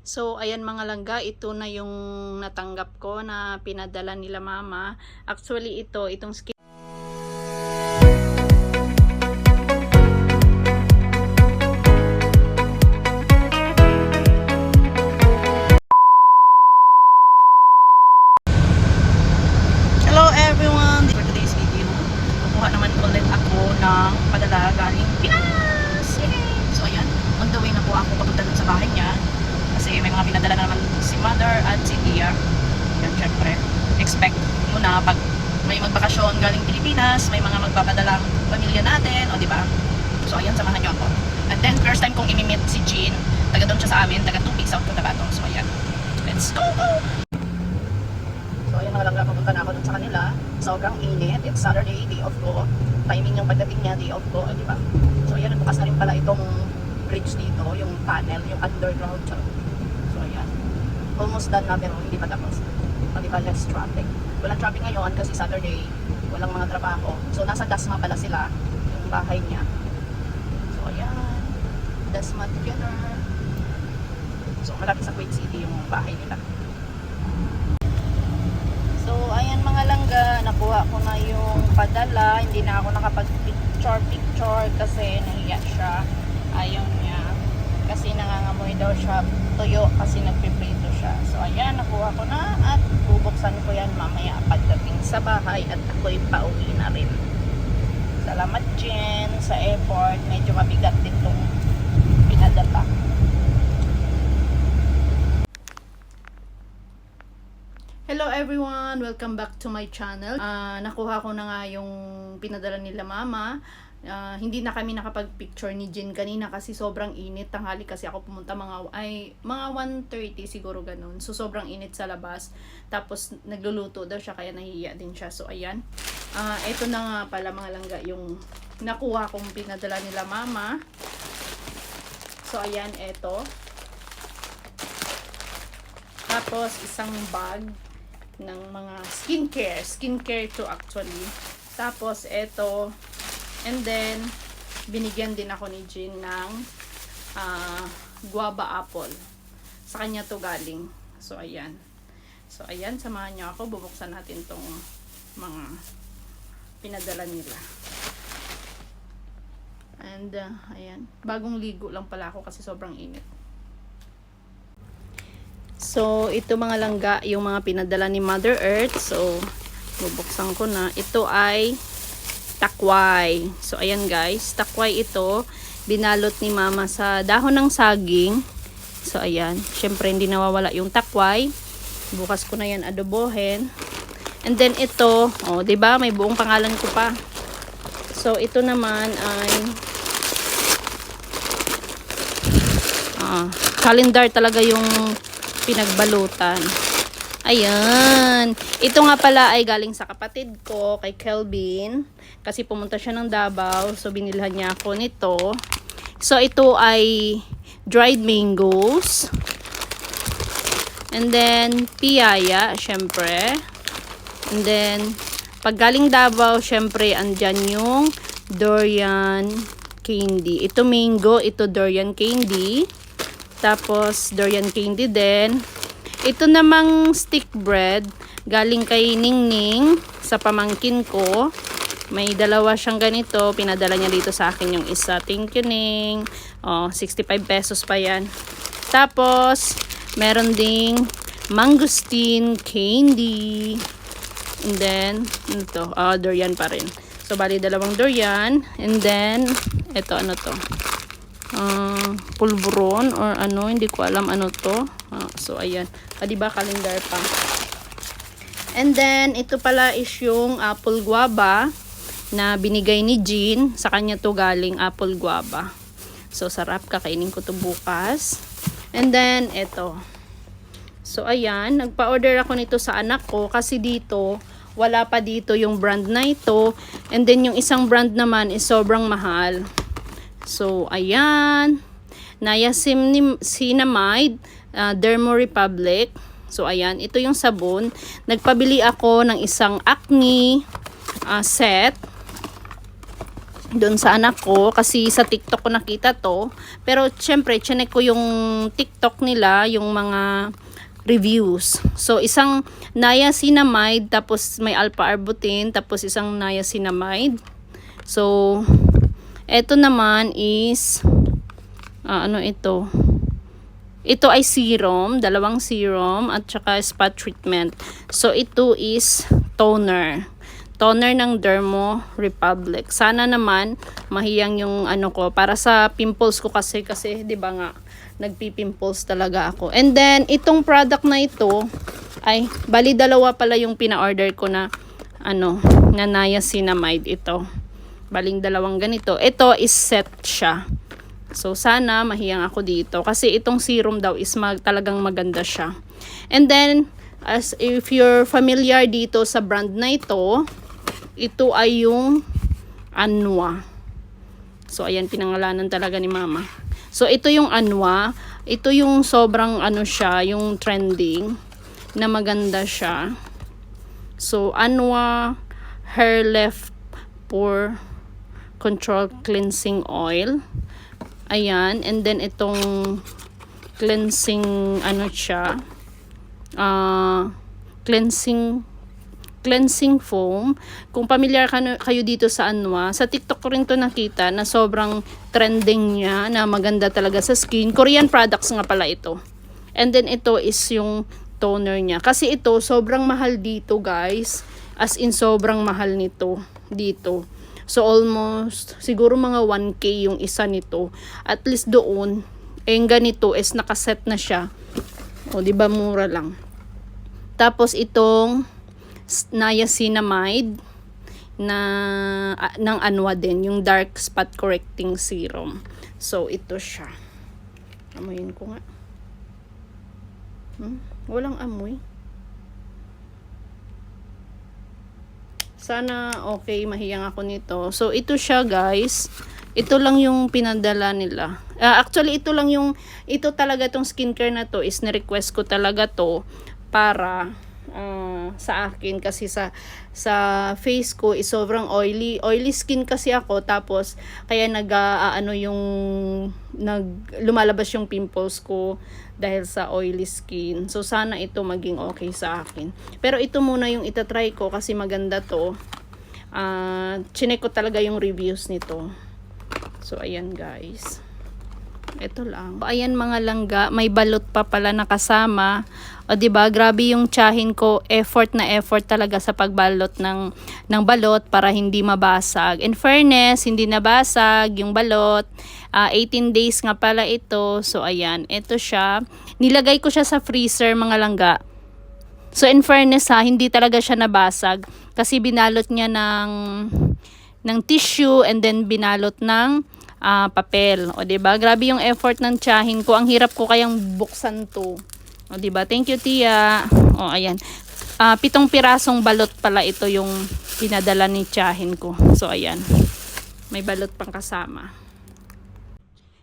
So, ayan mga langga, ito na yung natanggap ko na pinadala nila mama. Actually, ito, itong skin Hello everyone! For today's video, kukuha naman ulit ako ng padala galing Pinas! Yay! So ayan, on the way na po ako papunta sa bahay niya. Kasi may mga pinadala na naman si mother at si Tia. Yan, syempre, expect mo na pag may magbakasyon galing Pilipinas, may mga magpapadalang pamilya natin, o di ba? So ayan, samahan niyo ako. And then, first time kong imimit si Jean. Taga doon siya sa amin, taga Tupi, South Cotabato. So ayan, let's go! So ayun mga langga, pupunta na ako dun sa kanila. Sobrang init. It's Saturday, day off ko. Timing yung pagdating niya, day off ko. di ba? So ayan, bukas na rin pala itong bridge dito, yung tunnel, yung underground. Ayan. Almost done na pero hindi pa tapos. Di ba, less traffic. Walang traffic ngayon kasi Saturday, walang mga trabaho. So nasa Dasma pala sila, yung bahay niya. So ayan, Dasma together. So malapit sa Kuwait City yung bahay nila. So, ayan mga langga, nakuha ko na yung padala. Hindi na ako nakapag-picture-picture kasi nahiya siya. Ayaw niya. Kasi nangangamoy daw siya tuyo kasi nagpiprito siya. So, ayan, nakuha ko na at bubuksan ko yan mamaya pagdating sa bahay at ako'y pauwi na rin. Salamat, Jen, sa effort. Medyo mabigat din itong pinadala. Hello everyone! Welcome back to my channel. Ah, nakuha ko na nga yung pinadala nila mama. Ah, hindi na kami nakapag-picture ni Jin kanina kasi sobrang init. Tanghali kasi ako pumunta mga ay mga 1:30 siguro ganun. So sobrang init sa labas. Tapos nagluluto daw siya kaya nahihiya din siya. So ayan. Ah, ito na nga pala mga langga yung nakuha kong pinadala nila mama. So ayan, ito. Tapos isang bag ng mga skincare. Skincare to actually. Tapos, eto. And then, binigyan din ako ni Jean ng ah, guava apple. Sa kanya to galing. So, ayan. So, ayan. Samahan niyo ako. Bubuksan natin tong mga pinadala nila. And, ah, ayan. Bagong ligo lang pala ako kasi sobrang init. So, ito mga langga, yung mga pinadala ni Mother Earth. So, bubuksan ko na. Ito ay takway. So, ayan guys. Takway ito. Binalot ni Mama sa dahon ng saging. So, ayan. Siyempre, hindi nawawala yung takway. Bukas ko na yan adobohin. And then, ito. Oh, 'di ba May buong pangalan ko pa. So, ito naman ay ah, calendar talaga yung pinagbalutan. Ayan. Ito nga pala ay galing sa kapatid ko, kay Kelvin. Kasi pumunta siya ng Davao. So, binilhan niya ako nito. So, ito ay dried mangoes. And then, piyaya, syempre. And then, pag galing Davao, syempre, andyan yung durian candy. Ito mango, ito durian candy. Tapos, durian candy din. Ito namang stick bread, galing kay Ningning sa pamangkin ko. May dalawa siyang ganito. Pinadala niya dito sa akin yung isa. Thank you, Ning. Oh, 65 pesos pa yan. Tapos, meron ding mangosteen candy. And then, ano to? Ah, durian pa rin. So, bali dalawang durian. And then, ito ano to? Uh, pulburon or ano, hindi ko alam ano to. Ah, so, ayan. Ah, diba, calendar pa. And then, ito pala is yung apple guava na binigay ni Jean. Sa kanya to galing apple guava. So, sarap. Kakainin ko to bukas. And then, ito. So, ayan. Nagpa-order ako nito sa anak ko kasi dito, wala pa dito yung brand na ito. And then, yung isang brand naman is sobrang mahal. So, ayan. Niacinamide, uh, Dermo Republic. So, ayan. Ito yung sabon. Nagpabili ako ng isang acne uh, set. doon sa anak ko kasi sa TikTok ko nakita to. Pero syempre, chinek ko yung TikTok nila, yung mga reviews. So, isang niacinamide, tapos may alpha-arbutin, tapos isang niacinamide. So, eto naman is, ah, ano ito? Ito ay serum, dalawang serum, at saka spot treatment. So, ito is toner. Toner ng Dermo Republic. Sana naman, mahiyang yung ano ko, para sa pimples ko kasi, kasi, di ba nga, nagpipimples talaga ako. And then, itong product na ito, ay, bali dalawa pala yung pina-order ko na, ano, na niacinamide ito. Baling dalawang ganito. Ito is set siya. So, sana mahiyang ako dito. Kasi itong serum daw is mag, talagang maganda siya. And then, as if you're familiar dito sa brand na ito, ito ay yung Anwa. So, ayan, pinangalanan talaga ni mama. So, ito yung Anwa. Ito yung sobrang ano siya, yung trending na maganda siya. So, Anwa Hair Left Pore Control Cleansing Oil. Ayan. And then, itong cleansing, ano siya, ah cleansing cleansing foam. Kung pamilyar kayo dito sa Anwa, sa TikTok ko rin to nakita na sobrang trending niya, na maganda talaga sa skin. Korean products nga pala ito. And then ito is yung toner niya. Kasi ito, sobrang mahal dito guys. As in, sobrang mahal nito dito. So almost, siguro mga 1K yung isa nito. At least doon, eh ganito is nakaset na siya. O, di ba mura lang. Tapos itong niacinamide na ah, ng Anwa din, yung dark spot correcting serum. So ito siya. Amoyin ko nga. Hmm? Walang amoy. Sana okay, mahiyang ako nito. So ito siya guys. Ito lang yung pinadala nila. Ah, actually ito lang yung ito talaga tong skincare na to is ni-request ko talaga to para ah, sa akin kasi sa sa face ko is sobrang oily. Oily skin kasi ako tapos kaya nag ah, ano yung nag lumalabas yung pimples ko dahil sa oily skin. So sana ito maging okay sa akin. Pero ito muna yung itatry ko kasi maganda to. Ah chinek ko talaga yung reviews nito. So ayan guys ito lang. Ayan mga langga, may balot pa pala nakasama. O 'di ba? Grabe yung tiyahin ko, effort na effort talaga sa pagbalot ng ng balot para hindi mabasag. In fairness, hindi nabasag yung balot. Ah, 18 days nga pala ito. So ayan, ito siya. Nilagay ko siya sa freezer mga langga. So in fairness ha, hindi talaga siya nabasag kasi binalot niya ng ng tissue and then binalot ng ah, papel. O ba? Grabe yung effort ng tiyahin ko. Ang hirap ko kayang buksan 'to. O ba? Thank you, Tia. O ayan. Ah, pitong pirasong balot pala ito yung pinadala ni tiyahin ko. So ayan. May balot pang kasama.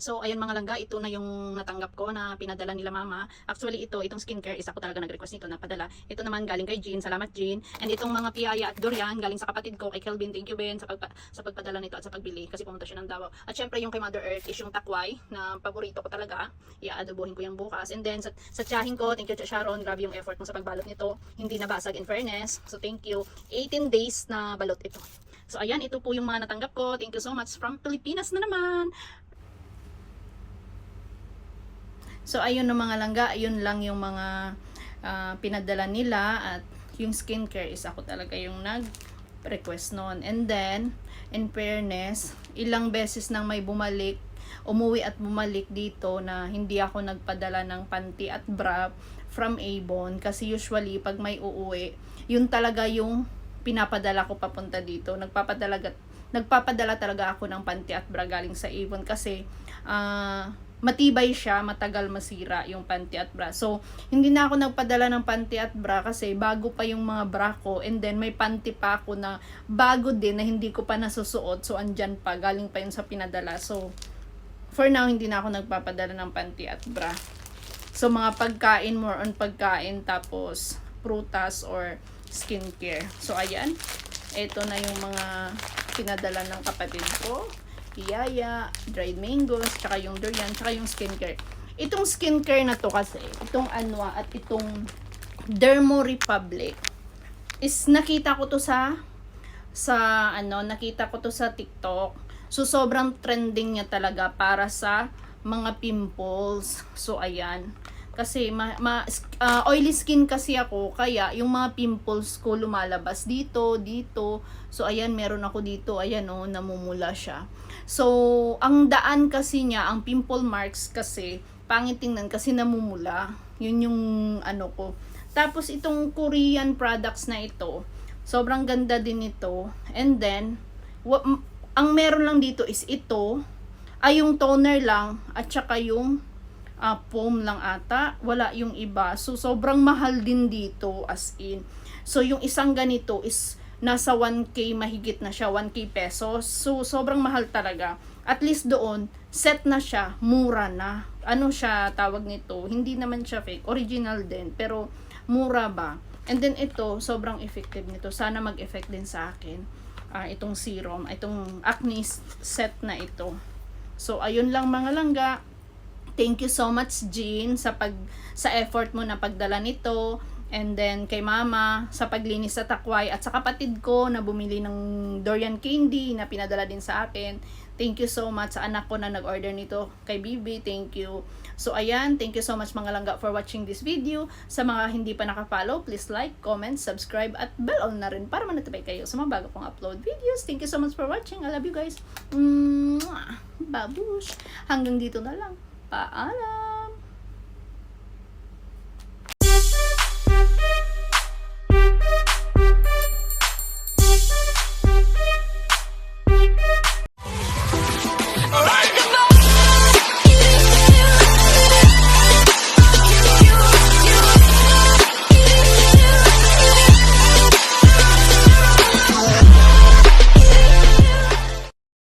So, ayun mga langga, ito na yung natanggap ko na pinadala nila mama. Actually, ito, itong skincare, isa ko talaga nag-request nito na padala. Ito naman galing kay Jean, salamat Jean. And itong mga piyaya at durian, galing sa kapatid ko, kay Kelvin, thank you Ben, sa, pagpa, sa pagpadala nito at sa pagbili, kasi pumunta siya ng Davao. At syempre, yung kay Mother Earth is yung takway, na paborito ko talaga. Iaadobohin ko yung bukas. And then, sa, sa tiyahin ko, thank you Sharon, grabe yung effort mo sa pagbalot nito. Hindi nabasag in fairness. So, thank you. 18 days na balot ito. So, ayan, ito po yung mga natanggap ko. Thank you so much from Pilipinas na naman. So, ayun no mga langga, ayun lang yung mga ah, pinadala nila at yung skincare is ako talaga yung nag-request noon. And then, in fairness, ilang beses nang may bumalik, umuwi at bumalik dito na hindi ako nagpadala ng panty at bra from Avon kasi usually pag may uuwi, yun talaga yung pinapadala ko papunta dito. Nagpapadala nagpapadala talaga ako ng panty at bra galing sa Avon kasi ah matibay siya, matagal masira yung panty at bra. So, hindi na ako nagpadala ng panty at bra kasi bago pa yung mga bra ko and then may panty pa ako na bago din na hindi ko pa nasusuot. So, andyan pa, galing pa yun sa pinadala. So, for now, hindi na ako nagpapadala ng panty at bra. So, mga pagkain, more on pagkain, tapos prutas or skincare. So, ayan. Ito na yung mga pinadala ng kapatid ko. Iyaya, dried mangoes, tsaka yung durian, tsaka yung skincare. Itong skincare na to kasi, itong Anwa at itong Dermo Republic, is nakita ko to sa sa ano, nakita ko to sa TikTok. So sobrang trending niya talaga para sa mga pimples. So ayan. Kasi ma, ma- ah, oily skin kasi ako, kaya yung mga pimples ko lumalabas dito, dito. So ayan, meron ako dito, ayan oh, namumula siya. So, ang daan kasi niya, ang pimple marks kasi, pangit tingnan kasi namumula. Yun yung ano ko. Tapos itong Korean products na ito, sobrang ganda din ito. And then, ang meron lang dito is ito, ay yung toner lang, at saka yung ah, foam lang ata. Wala yung iba. So, sobrang mahal din dito as in. So, yung isang ganito is nasa 1K mahigit na siya, 1K pesos. So, sobrang mahal talaga. At least doon, set na siya, mura na. Ano siya tawag nito? Hindi naman siya fake. Original din. Pero, mura ba? And then ito, sobrang effective nito. Sana mag-effect din sa akin. Ah, itong serum, itong acne set na ito. So, ayun lang mga langga. Thank you so much, Jean, sa pag sa effort mo na pagdala nito. And then kay mama sa paglinis sa takway at sa kapatid ko na bumili ng durian candy na pinadala din sa akin. Thank you so much sa anak ko na nag-order nito kay Bibi. Thank you. So ayan, thank you so much mga langga for watching this video. Sa mga hindi pa nakapollow, please like, comment, subscribe at bell on na rin para ma-notify kayo sa mga bago kong upload videos. Thank you so much for watching. I love you guys. Mwah! Babush. Hanggang dito na lang. but I know